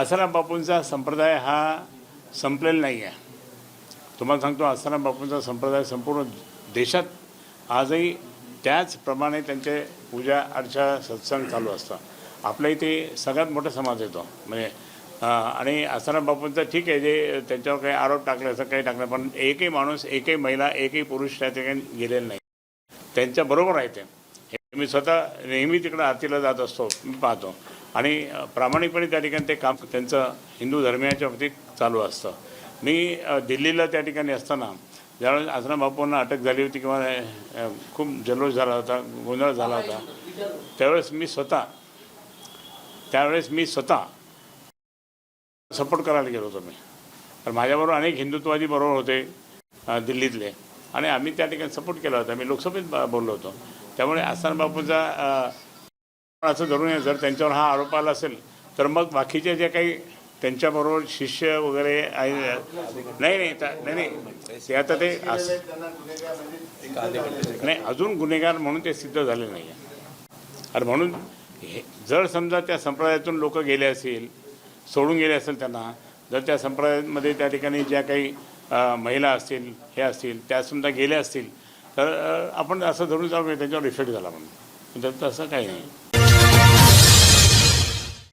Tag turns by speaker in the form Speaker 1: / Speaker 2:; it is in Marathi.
Speaker 1: आसाराम बापूंचा संप्रदाय हा संपलेला नाही आहे तुम्हाला सांगतो आसाराम बापूंचा संप्रदाय संपूर्ण देशात आजही त्याचप्रमाणे त्यांचे पूजा अर्चा सत्संग चालू असतं. आपल्या इथे सगळ्यात मोठा समाज येतो. म्हणजे आणि आसाराम बापूंचं ठीक आहे जे त्यांच्यावर काही आरोप टाकले असं काही टाकलं पण एकही माणूस एकही महिला एकही पुरुष त्या ठिकाणी गेलेला नाही. त्यांच्याबरोबर आहे ते. हे मी स्वतः नेहमी तिकडं आरतीला जात असतो मी पाहतो. आणि प्रामाणिकपणे त्या ठिकाणी ते काम त्यांचं हिंदू धर्मियाच्या बाबतीत चालू असतं. मी दिल्लीला त्या ठिकाणी असताना ज्यावेळेस आसराम बापूंना अटक झाली होती किंवा खूप जल्लोष झाला होता गोंधळ झाला होता त्यावेळेस मी स्वतः त्यावेळेस मी स्वतः सपोर्ट करायला गेलो होतो मी. तर माझ्याबरोबर अनेक हिंदुत्ववादी बरोबर होते दिल्लीतले. आणि आम्ही त्या ठिकाणी सपोर्ट केला होता. मी लोकसभेत ब- बोललो होतो. त्यामुळे आसराम बापूचा असं धरून आहे, जर त्यांच्यावर हा आरोप आला असेल तर मग बाकीचे जे काही त्यांच्याबरोबर शिष्य वगैरे आहे नाही नाही नाही नाही. ते आता ते नाही अजून गुन्हेगार म्हणून ते सिद्ध झाले नाही आणि म्हणून हे जर समजा त्या संप्रदायातून लोक गेले असतील सोडून गेले असेल त्यांना जर त्या संप्रदायामध्ये त्या ठिकाणी ज्या काही महिला असतील हे असतील त्या समजा गेल्या असतील तर आपण असं धरून चालू त्यांच्यावर इफेक्ट झाला म्हणून. तर तसं काही नाही.